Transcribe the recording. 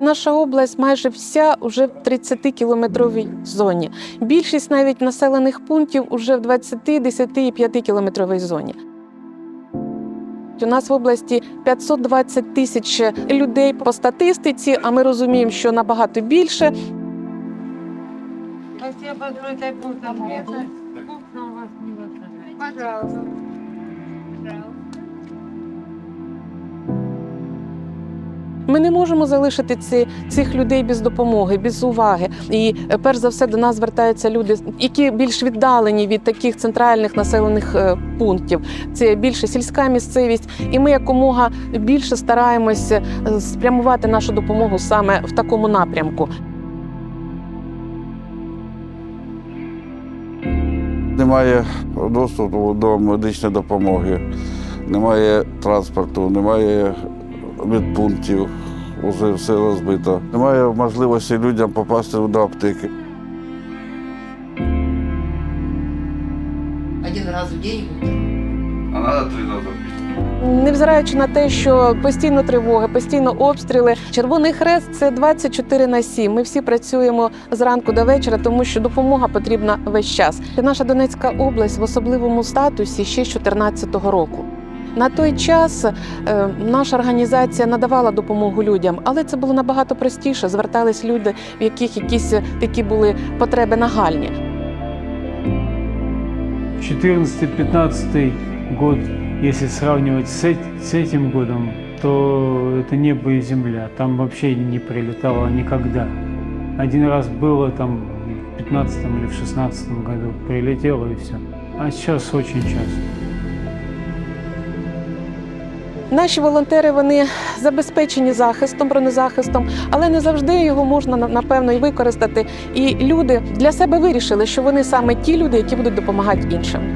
Наша область майже вся вже в 30-кілометровій зоні. Більшість навіть населених пунктів уже в 20, 10 і 5 кілометровій зоні. У нас в області 520 тисяч людей по статистиці, а ми розуміємо, що набагато більше. Спасибо Ми не можемо залишити ці, цих людей без допомоги, без уваги. І е, перш за все до нас звертаються люди, які більш віддалені від таких центральних населених е, пунктів. Це більше сільська місцевість, і ми якомога більше стараємося е, спрямувати нашу допомогу саме в такому напрямку. Немає доступу до медичної допомоги, немає транспорту, немає медпунктів, вже все розбито. Немає можливості людям попасти до аптеки. Один раз в день А треба три рази. Невзираючи на те, що постійно тривоги, постійно обстріли, Червоний Хрест це 24 на 7. Ми всі працюємо зранку до вечора, тому що допомога потрібна весь час. Наша Донецька область в особливому статусі ще з 2014 року. На той час е, наша організація надавала допомогу людям, але це було набагато простіше. Звертались люди, в яких якісь е, такі були потреби нагальні. 14-15 год, если сравнивать с, эт- с этим годом, то это небо и земля. Там вообще не прилетало никогда. Один раз было там в 15 или в 16 году, прилетело и все. А сейчас очень часто. Наші волонтери вони забезпечені захистом, бронезахистом, але не завжди його можна напевно і використати. І люди для себе вирішили, що вони саме ті люди, які будуть допомагати іншим.